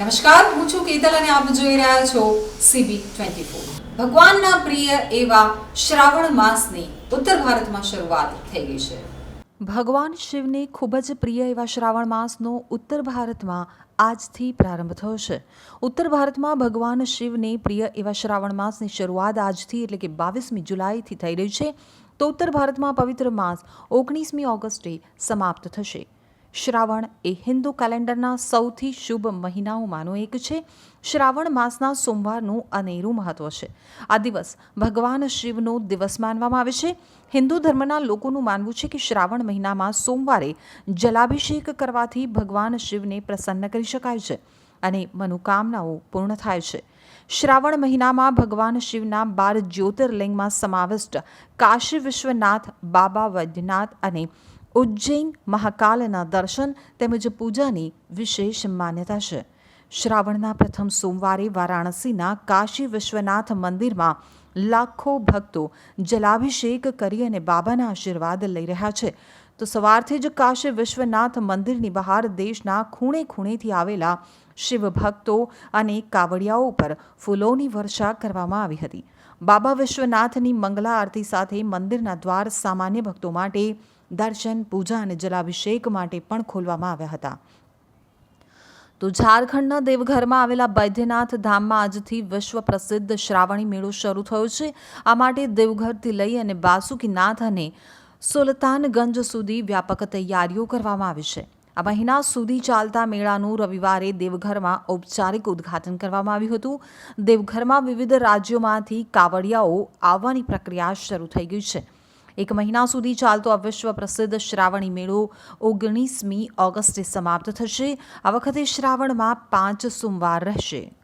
નમસ્કાર, હું છું કેતલ અને આપ જોઈ રહ્યા છો સીબી ટ્વેન્ટી ભગવાનના પ્રિય એવા શ્રાવણ માસની ઉત્તર ભારતમાં શરૂઆત થઈ ગઈ છે. ભગવાન શિવને ખૂબ જ પ્રિય એવા શ્રાવણ માસનો ઉત્તર ભારતમાં આજથી પ્રારંભ થયો છે. ઉત્તર ભારતમાં ભગવાન શિવને પ્રિય એવા શ્રાવણ માસની શરૂઆત આજથી એટલે કે બાવીસમી જુલાઈથી થઈ રહી છે. તો ઉત્તર ભારતમાં પવિત્ર માસ ઓગણીસમી ઓગસ્ટે સમાપ્ત થશે. શ્રાવણ એ હિન્દુ કેલેન્ડરના સૌથી શુભ મહિનાઓમાંનો એક છે. શ્રાવણ માસના સોમવારનું અનેરું મહત્વ છે. આ દિવસ ભગવાન શિવનો દિવસ માનવામાં આવે છે. હિન્દુ ધર્મના લોકોનું માનવું છે કે શ્રાવણ મહિનામાં સોમવારે જલાભિષેક કરવાથી ભગવાન શિવને પ્રસન્ન કરી શકાય છે અને મનોકામનાઓ પૂર્ણ થાય છે. શ્રાવણ મહિનામાં ભગવાન શિવના બાર જ્યોતિર્લિંગમાં સમાવિષ્ટ કાશી વિશ્વનાથ, બાબા વૈદ્યનાથ અને ઉજ્જૈન મહાકાલના દર્શન તેમજ પૂજાની વિશેષ માન્યતા છે. શ્રાવણના પ્રથમ સોમવારે વારાણસીના કાશી વિશ્વનાથ મંદિરમાં લાખો ભક્તો જલાભિષેક કરી અને બાબાના આશીર્વાદ લઈ રહ્યા છે. તો સવારથી જ કાશી વિશ્વનાથ મંદિરની બહાર દેશના ખૂણે ખૂણેથી આવેલા શિવ ભક્તો અને કાવડિયાઓ પર ફૂલોની વર્ષા કરવામાં આવી હતી. બાબા વિશ્વનાથની મંગલા આરતી સાથે મંદિરના દ્વાર સામાન્ય ભક્તો માટે દર્શન, પૂજા અને જલાભિષેક માટે પણ ખોલવામાં આવ્યા હતા. તો ઝારખંડના દેવઘરમાં આવેલા બૈદ્યનાથ ધામમાં આજથી વિશ્વ પ્રસિદ્ધ શ્રાવણી મેળો શરૂ થયો છે. આ માટે દેવઘરથી લઈ અને બાસુકીનાથ અને સુલતાનગંજ સુધી વ્યાપક તૈયારીઓ કરવામાં આવી છે. આ મહિના સુધી ચાલતા મેળાનું રવિવારે દેવઘરમાં ઔપચારિક ઉદ્ઘાટન કરવામાં આવ્યું હતું. દેવઘરમાં વિવિધ રાજ્યોમાંથી કાવડિયાઓ આવવાની પ્રક્રિયા શરૂ થઈ ગઈ છે. એક મહિના સુધી ચાલતો આ વિશ્વ પ્રસિદ્ધ શ્રાવણી મેળો ઓગણીસમી ઓગસ્ટે સમાપ્ત થશે. આ વખતે શ્રાવણમાં પાંચ સોમવાર રહેશે.